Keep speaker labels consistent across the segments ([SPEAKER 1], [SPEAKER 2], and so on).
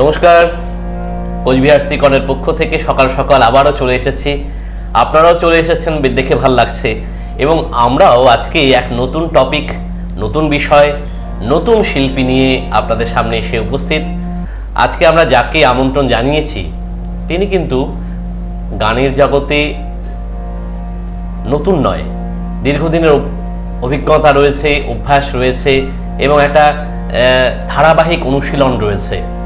[SPEAKER 1] নমস্কার। কোচবিহার সিকনের পক্ষ থেকে সকাল সকাল আবারও চলে এসেছি। আপনারাও চলে এসেছেন দেখে ভালো লাগছে। এবং আমরাও আজকে এক নতুন টপিক নতুন বিষয়, নতুন শিল্পী নিয়ে আপনাদের সামনে এসে উপস্থিত। আজকে আমরা যাকে আমন্ত্রণ জানিয়েছি, তিনি কিন্তু গানের জগতে নতুন নয়। দীর্ঘদিনের অভিজ্ঞতা রয়েছে, অভ্যাস রয়েছে এবং একটা ধারাবাহিক অনুশীলন রয়েছে।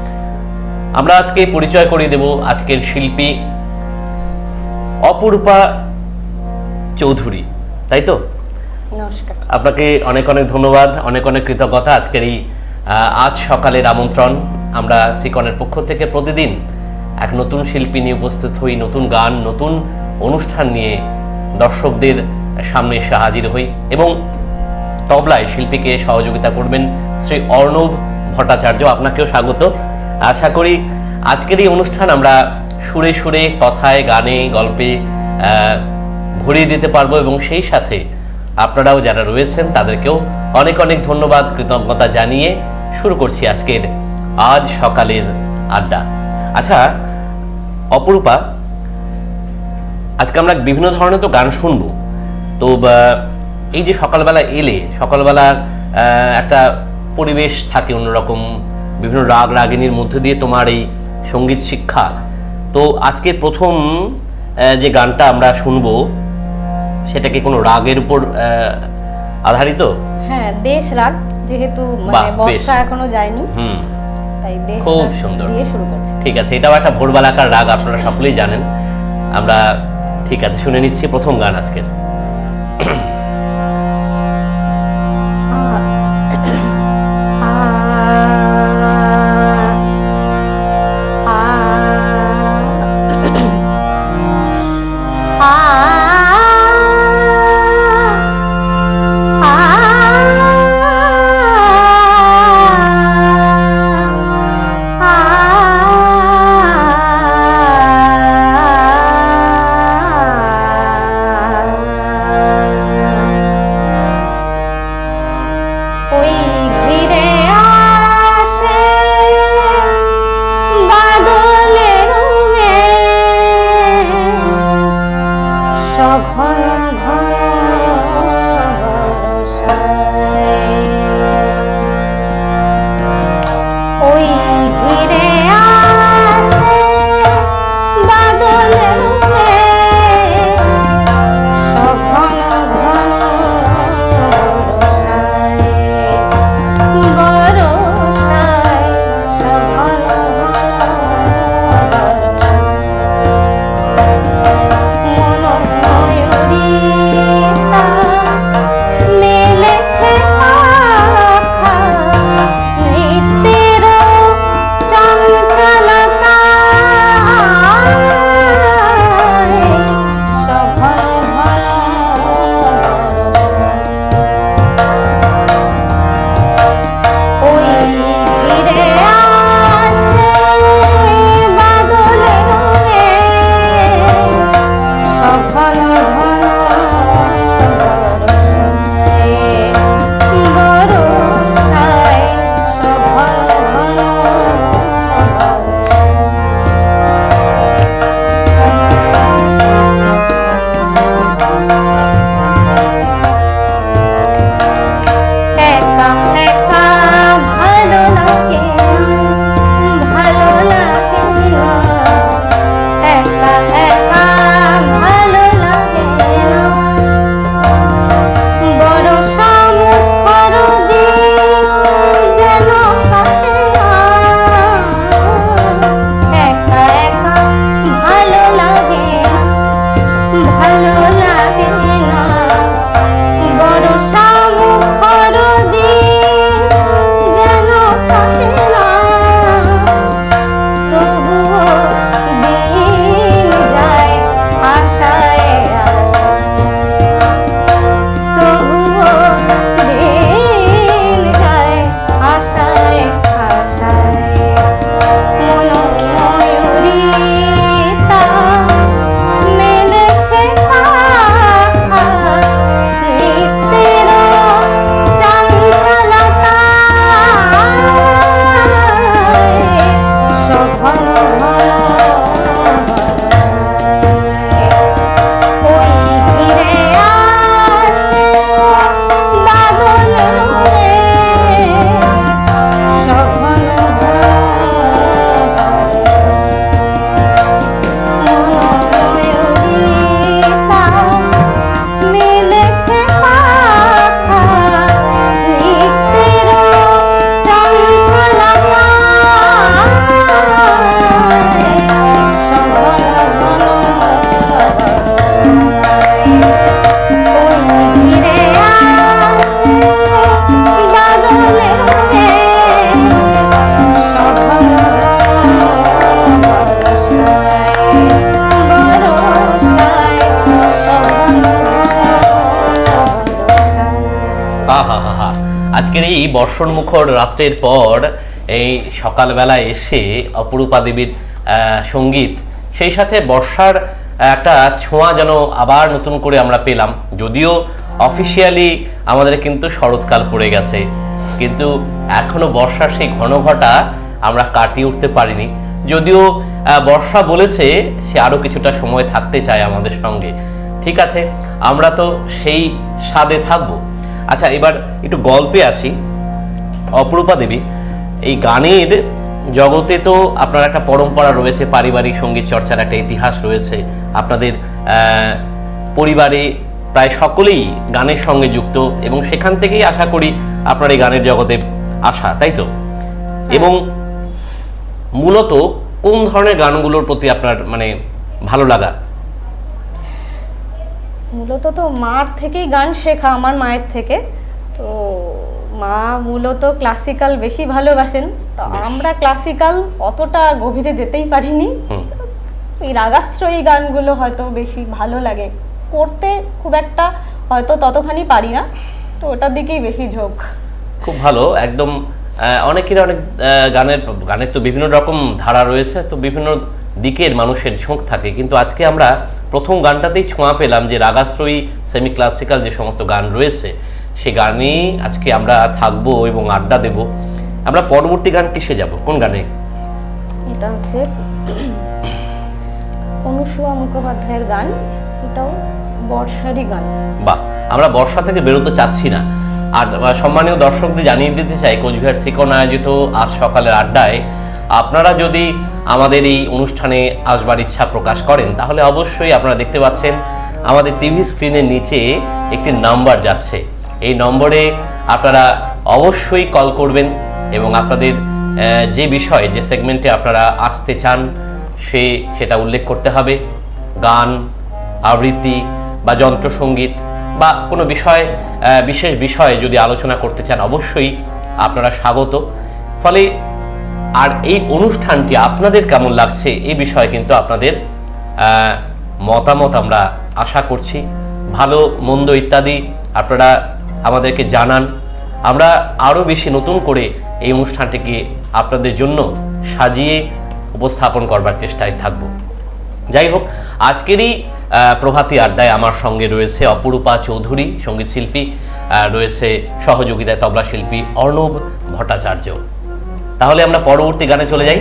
[SPEAKER 1] আমরা আজকে পরিচয় করিয়ে দেব আজকের শিল্পী অপরূপা চৌধুরী তাই তো?
[SPEAKER 2] নমস্কার।
[SPEAKER 1] আপনাকে অনেক অনেক ধন্যবাদ অনেক অনেক কৃতজ্ঞতা আজকের এই আজ সকালের আমন্ত্রণ। আমরা সিকনের পক্ষ থেকে প্রতিদিন এক নতুন শিল্পী নিয়ে উপস্থিত হই নতুন গান নতুন অনুষ্ঠান নিয়ে দর্শকদের সামনে এসে হাজির হই এবং তবলায় শিল্পীকে সহযোগিতা করবেন শ্রী অর্ণব ভট্টাচার্য। আপনাকেও স্বাগত। আশা করি আজকের এই অনুষ্ঠান আমরা সুরে সুরে কথায় গানে গল্পে ভরিয়ে দিতে পারব এবং সেই সাথে আপনারাও যারা রয়েছেন তাদেরকেও অনেক অনেক ধন্যবাদ কৃতজ্ঞতা জানিয়ে শুরু করছি আজকের আজ সকালের আড্ডা। আচ্ছা অপরূপা আজকে আমরা বিভিন্ন ধরনের তো গান শুনব। তো এই যে সকালবেলা এলে সকালবেলা আহ, একটা পরিবেশ থাকে অন্যরকম বিভিন্ন রাগ রাগিনীর মধ্যে দিয়ে তোমার এই সংগীত শিক্ষা। তো আজকে প্রথম যে গানটা আমরা শুনব সেটা কি কোনো রাগের উপর আধারিত?
[SPEAKER 2] হ্যাঁ দেশ রাগ যেহেতু মানে। বর্ষা এখনও যায়নি।
[SPEAKER 1] হুম।
[SPEAKER 2] তাই দেশ
[SPEAKER 1] খুব সুন্দর।
[SPEAKER 2] দিয়ে শুরু করছি।
[SPEAKER 1] ঠিক আছে এটাও একটা ভোরবেলাকার রাগ আপনারা সকলেই জানেন। আমরা ঠিক আছে শুনে নিচ্ছি প্রথম গান আজকের। বর্ষণ মুখর রাত্রের পর এই সকালবেলা এসে অপরূপা দেবীর সংগীত, সেই সাথে বর্ষার একটা ছোঁয়া যেন আবার নতুন করে আমরা পেলাম। যদিও অফিসিয়ালি আমাদের কিন্তু শরৎকাল পড়ে গেছে, কিন্তু এখনও বর্ষার সেই ঘন ঘটা আমরা কাটিয়ে উঠতে পারিনি। যদিও বর্ষা বলেছে সে আরও কিছুটা সময় থাকতে চায় আমাদের সঙ্গে। ঠিক আছে, আমরা তো সেই স্বাদে থাকব। আচ্ছা এবার একটু গল্পে আসি। অপরূপা দেবী। এই গানের জগতে তো আপনার একটা পরম্পরা রয়েছে পারিবারিক সংগীত চর্চার একটা ইতিহাস রয়েছে। আপনাদের পরিবারে প্রায় সকলেই গানের সঙ্গে যুক্ত এবং সেখান থেকেই আশা করি আপনার এই গানের জগতে আসা তাই তো? এবং মূলত কোন ধরনের গানগুলোর প্রতি আপনার মানে ভালো লাগা?
[SPEAKER 2] মূলত তো মার থেকেই গান শেখা আমার মায়ের থেকে। তো মা মূলত ক্লাসিক্যাল বেশি ভালোবাসেন তো আমরা ক্লাসিক্যাল অতটা গভীরে যেতেই পারিনি। এই রাগাশ্রয়ী গানগুলো হয়তো বেশি ভালো লাগে। করতে খুব একটা হয়তো ততখানি পারি না তো ওটার দিকেই বেশি ঝোঁক।
[SPEAKER 1] খুব ভালো একদম অনেকের অনেক গানের গানের তো বিভিন্ন রকম ধারা রয়েছে তো বিভিন্ন দিকের মানুষের ঝোঁক থাকে। কিন্তু আজকে আমরা প্রথম গানটাতেই ছোঁয়া পেলাম যে রাগাশ্রয়ী সেমি ক্লাসিক্যাল যে সমস্ত গান রয়েছে সে গানেই আজকে আমরা থাকব এবং আড্ডা দেব। আমরা পরবর্তী গান কিসে যাব? কোন গানে?
[SPEAKER 2] এটা হচ্ছে অনুসুয়া মুখোপাধ্যায়ের গান। এটাও বর্ষারই গান।
[SPEAKER 1] বাহ আমরা বর্ষা থেকে বেরোতে চাচ্ছি না। আর সম্মানীয় দর্শকদের জানিয়ে দিতে চাই কোচবিহার সিকন আয়োজিত আজ সকালের আড্ডায় আপনারা যদি আমাদের এই অনুষ্ঠানে আসবার ইচ্ছা প্রকাশ করেন তাহলে অবশ্যই আপনারা দেখতে পাচ্ছেন আমাদের টিভি স্ক্রিনের নিচে একটি নাম্বার যাচ্ছে। এই নম্বরে আপনারা অবশ্যই কল করবেন এবং আপনাদের যে বিষয়, যে সেগমেন্টে আপনারা আসতে চান, সে, সেটা উল্লেখ করতে হবে। গান, আবৃত্তি বা যন্ত্রসঙ্গীত বা কোনো বিষয় বিশেষ বিষয়ে যদি আলোচনা করতে চান, অবশ্যই আপনারা স্বাগত। ফলে, আর এই অনুষ্ঠানটি আপনাদের কেমন লাগছে, এই বিষয়ে কিন্তু আপনাদের মতামত আমরা আশা করছি। ভালো, মন্দ ইত্যাদি আপনারা আমাদেরকে জানান। আমরা আরও বেশি নতুন করে এই অনুষ্ঠানটিকে আপনাদের জন্য সাজিয়ে উপস্থাপন করবার চেষ্টায় থাকব। যাই হোক, আজকেরই প্রভাতী আড্ডায় আমার সঙ্গে রয়েছে অপরূপা চৌধুরী, সংগীত শিল্পী রয়েছে সহযোগিতায় তবলা শিল্পী অর্ণব ভট্টাচার্য। তাহলে আমরা পরবর্তী গানে চলে যাই।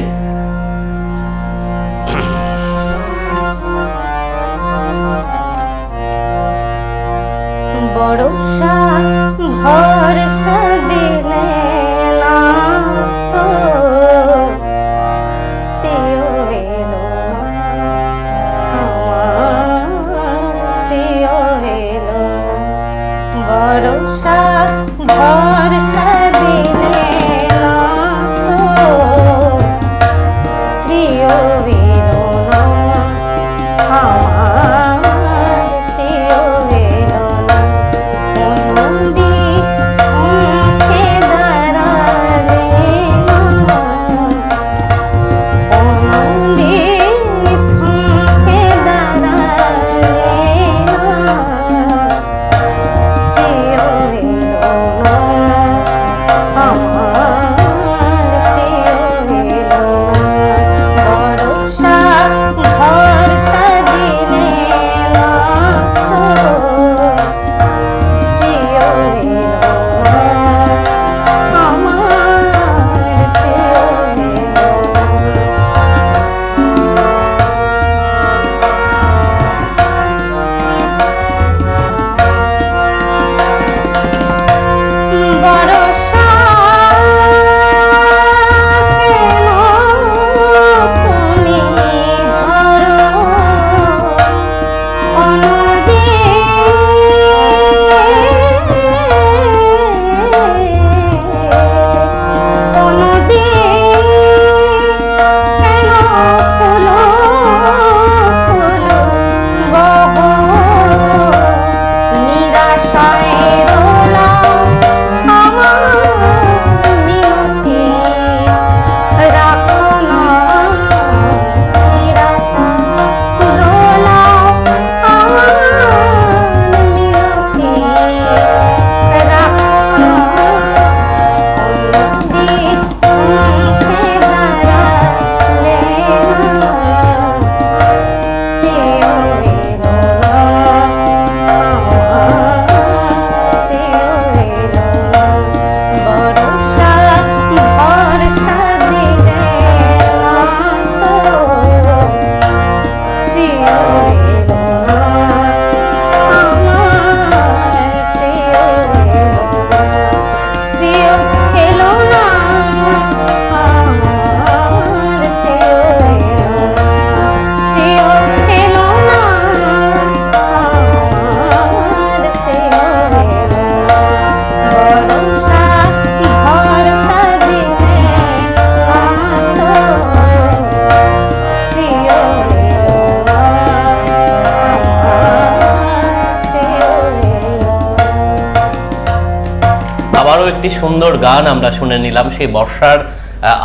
[SPEAKER 1] একটি সুন্দর গান আমরা শুনে নিলাম। সেই বর্ষার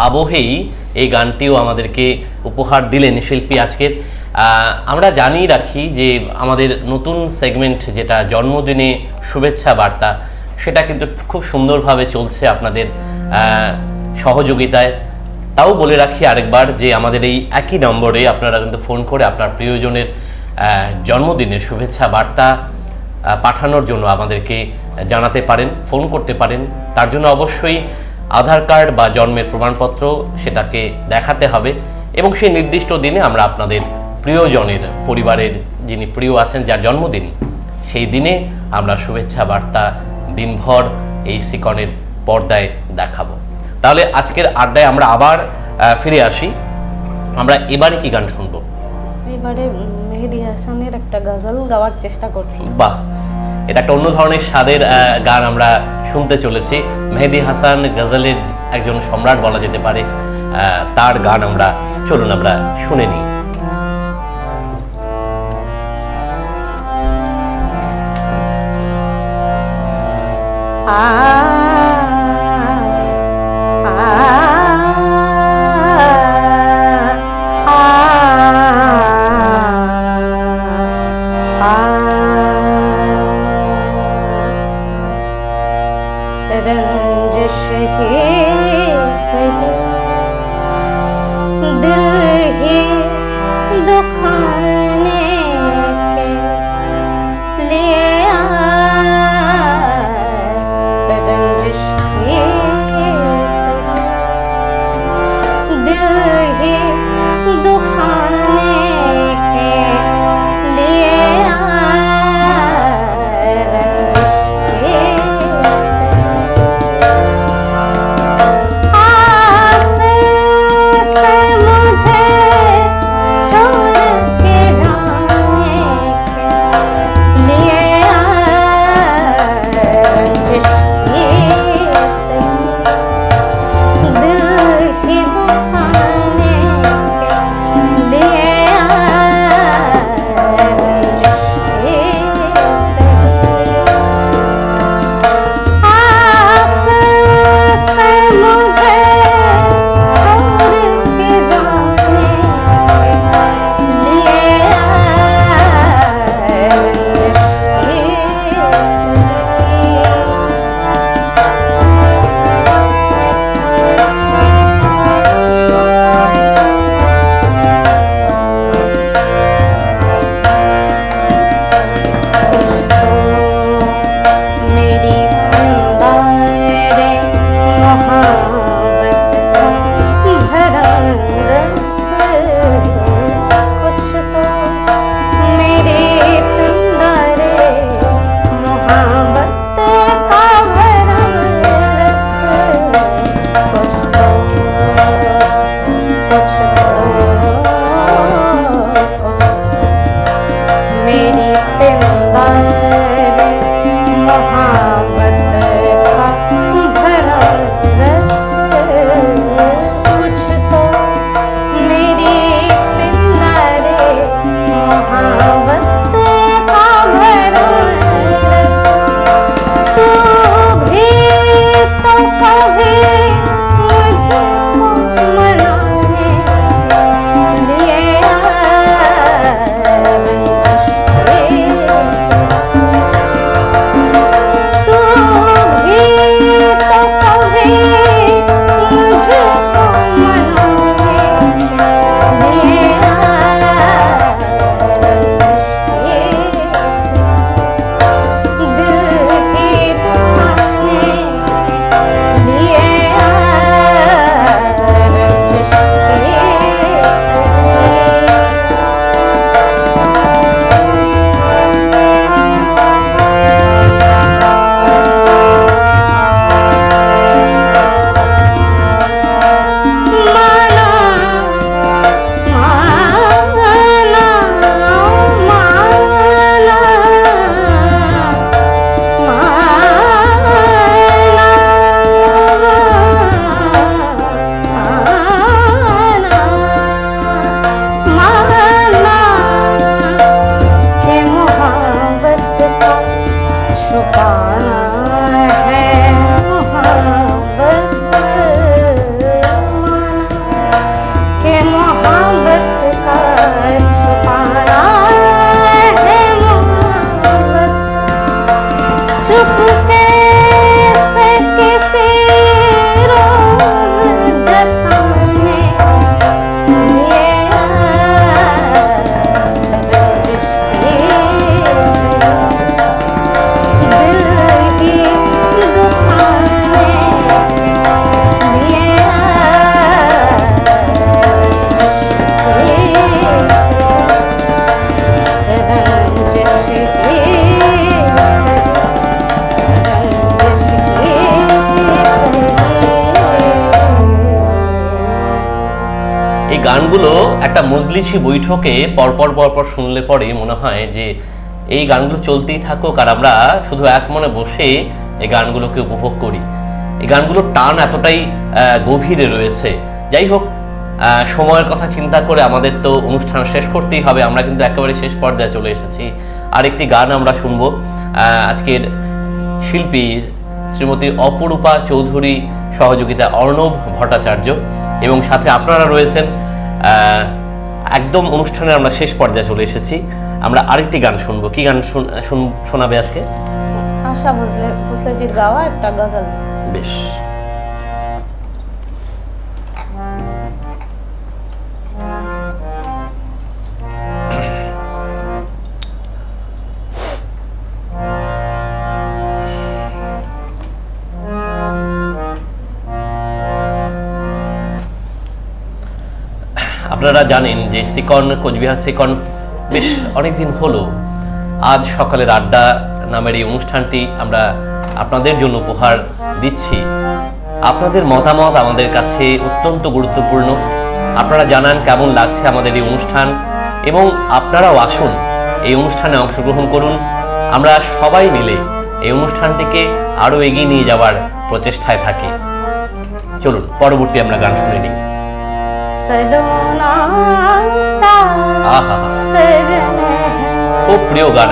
[SPEAKER 1] আবহেই এই গানটিও আমাদেরকে উপহার দিলেন শিল্পী আজকের। আমরা জানিয়ে রাখি যে আমাদের নতুন সেগমেন্ট যেটা জন্মদিনে শুভেচ্ছা বার্তা, সেটা কিন্তু খুব সুন্দরভাবে চলছে আপনাদের সহযোগিতায়। তাও বলে রাখি আরেকবার যে আমাদের এই একই নম্বরে আপনারা কিন্তু ফোন করে আপনার প্রিয়জনের জন্মদিনের শুভেচ্ছা বার্তা পাঠানোর জন্য আমাদেরকে জানাতে পারেন ফোন করতে পারেন। তার জন্য অবশ্যই আধার কার্ড বা জন্মের প্রমাণপত্র সেটাকে দেখাতে হবে এবং সেই নির্দিষ্ট দিনে আমরা আপনাদের প্রিয়জনের পরিবারের যিনি প্রিয় আছেন যার জন্মদিন সেই দিনে আমরা শুভেচ্ছা বার্তা দিনভর এই সিকনের পর্দায় দেখাবো। তাহলে আজকের আড্ডায় আমরা আবার ফিরে আসি। আমরা এবারে কি গান শুনব?
[SPEAKER 2] এবারে মেহেদি হাসানের একটা গজল গাওয়ার চেষ্টা করছি।
[SPEAKER 1] বাহ! এটা একটা অন্য ধরনের স্বাদের গান আমরা শুনতে চলেছি। মেহেদি হাসান গজলের একজন সম্রাট বলা যেতে পারে। তার গান আমরা, চলুন আমরা শুনে নিই।
[SPEAKER 2] আ গানগুলো একটা মজলিসি বৈঠকে পরপর পরপর শুনলে পরে মনে হয় যে এই গানগুলো চলতেই থাকুক আর আমরা শুধু এক মনে বসে এই গানগুলোকে উপভোগ করি। এই গানগুলোর টান এতটাই গভীরে রয়েছে। যাই হোক সময়ের কথা চিন্তা করে আমাদের তো অনুষ্ঠান শেষ করতেই হবে। আমরা কিন্তু একেবারে শেষ পর্যায়ে চলে এসেছি। আরেকটি গান আমরা শুনব। আজকের শিল্পী শ্রীমতী অপরূপা চৌধুরী, সহযোগিতা অর্ণব ভট্টাচার্য এবং সাথে আপনারা রয়েছেন একদম অনুষ্ঠানের আমরা শেষ পর্যায়ে চলে এসেছি। আমরা আরেকটি গান শুনব। কি গান শুন- শুন- শোনাবে আজকে?
[SPEAKER 1] আশা ভোসলে ভোসলেজির গাওয়া একটা গজল।
[SPEAKER 2] বেশ। আপনারা জানেন যে সিকন, কোচবিহার সিকন বেশ অনেকদিন হলো। আজ সকালের আড্ডা নামের এই অনুষ্ঠানটি আমরা আপনাদের জন্য উপহার দিচ্ছি। আপনাদের মতামত আমাদের কাছে অত্যন্ত গুরুত্বপূর্ণ। আপনারা জানান কেমন লাগছে আমাদের এই অনুষ্ঠান এবং আপনারাও আসুন, এই অনুষ্ঠানে অংশগ্রহণ করুন। আমরা সবাই মিলে এই অনুষ্ঠানটিকে আরও এগিয়ে নিয়ে যাওয়ার প্রচেষ্টায় থাকি। চলুন, পরবর্তী আমরা গান শুনে নিই।
[SPEAKER 1] সলোনা সা
[SPEAKER 2] আহা
[SPEAKER 1] সজনে
[SPEAKER 2] খুব প্রিয় গান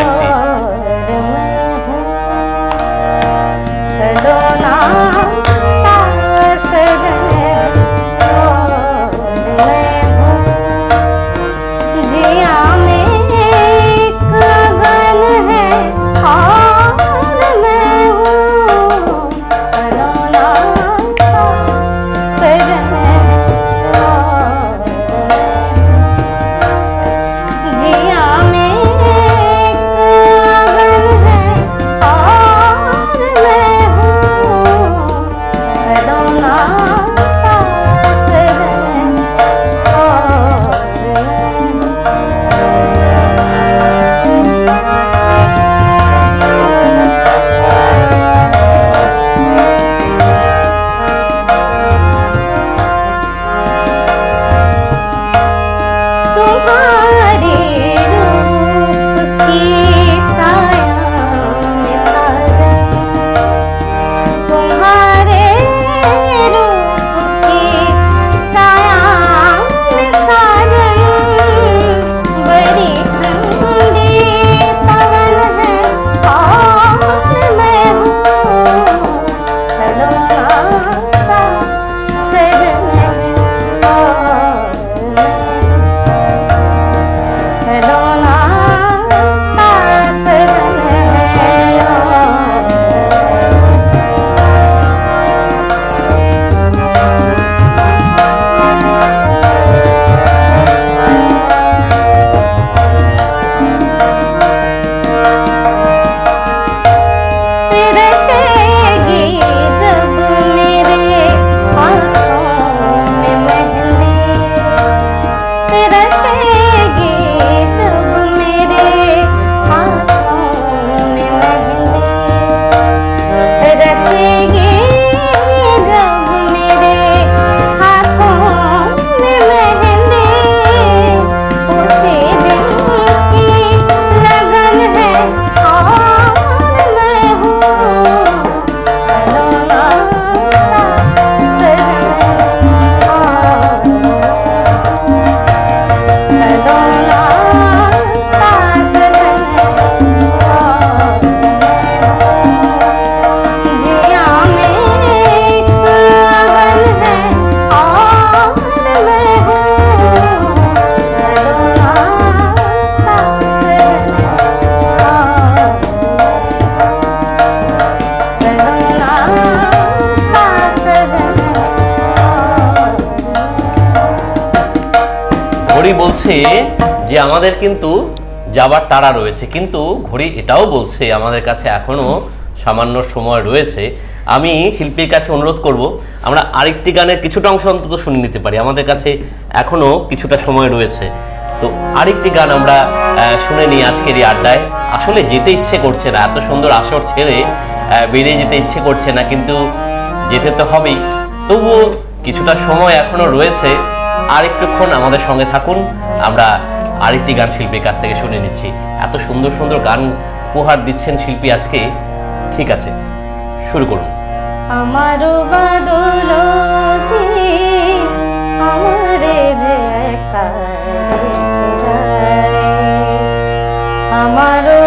[SPEAKER 2] আমাদের কিন্তু যাবার তাড়া রয়েছে, কিন্তু ঘড়ি এটাও বলছে আমাদের কাছে এখনও সামান্য সময় রয়েছে। আমি শিল্পীর কাছে অনুরোধ করব, আমরা আরেকটি গানের কিছুটা অংশ অন্তত শুনে নিতে পারি। আমাদের কাছে এখনও কিছুটা সময় রয়েছে। তো আরেকটি গান আমরা শুনে নিই আজকের এই আড্ডায়। আসলে যেতে ইচ্ছে করছে না, এত সুন্দর আসর ছেড়ে বেরিয়ে যেতে ইচ্ছে করছে না, কিন্তু যেতে তো হবেই। তবুও কিছুটা সময় এখনও রয়েছে। আর একটুক্ষণ আমাদের সঙ্গে থাকুন, আমরা আরেকটি গান শিল্পীর কাছ থেকে শুনে নিচ্ছি। এত সুন্দর সুন্দর গান উপহার দিচ্ছেন শিল্পী আজকে। ঠিক আছে, শুরু করুন।
[SPEAKER 3] আমারও বাদল আমারে যে একা
[SPEAKER 2] আমারও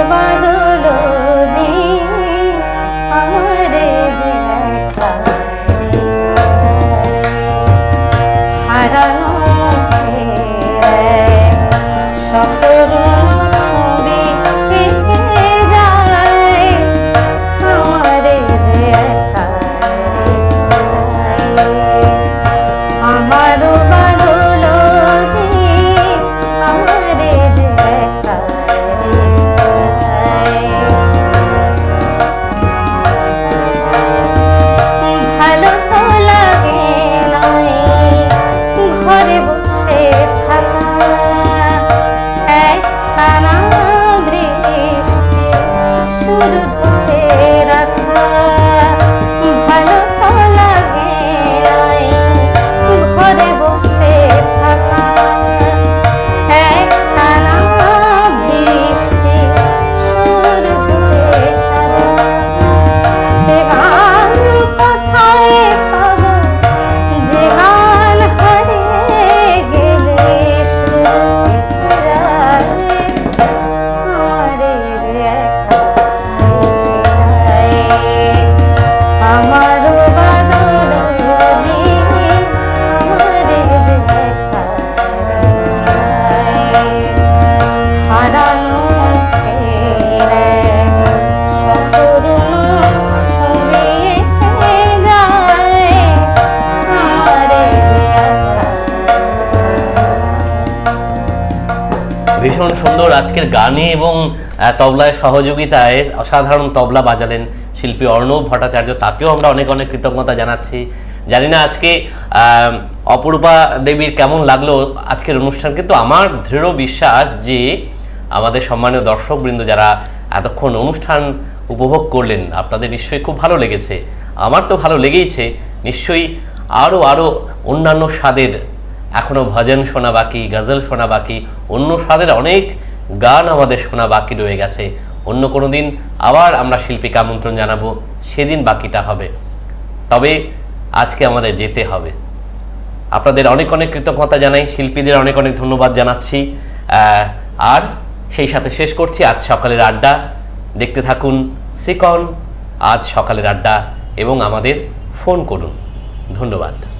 [SPEAKER 2] তবলায় সহযোগিতায় অসাধারণ তবলা বাজালেন শিল্পী অর্ণব ভট্টাচার্য। তাকেও আমরা অনেক অনেক কৃতজ্ঞতা জানাচ্ছি। জানি না আজকে অপরূপা দেবীর কেমন লাগল আজকের অনুষ্ঠান কিন্তু আমার দৃঢ় বিশ্বাস যে আমাদের সম্মানীয় দর্শকবৃন্দ যারা এতক্ষণ অনুষ্ঠান উপভোগ করলেন, আপনাদের নিশ্চয়ই খুব ভালো লেগেছে। আমার তো ভালো লেগেইছে। নিশ্চয়ই আরও আরও অন্যান্য স্বাদের এখনও ভজন শোনা বাকি, গজল শোনা বাকি, অন্য স্বাদের অনেক গান আমাদের শোনা বাকি রয়ে গেছে। অন্য কোনো দিন আবার আমরা শিল্পীকে আমন্ত্রণ জানাব, সেদিন বাকিটা হবে। তবে আজকে আমাদের যেতে হবে। আপনাদের অনেক অনেক কৃতজ্ঞতা জানাই, শিল্পীদের অনেক অনেক ধন্যবাদ জানাচ্ছি। আর সেই সাথে শেষ করছি আজ সকালের আড্ডা। দেখতে থাকুন সিকন, আজ সকালের আড্ডা এবং আমাদের ফোন করুন। ধন্যবাদ।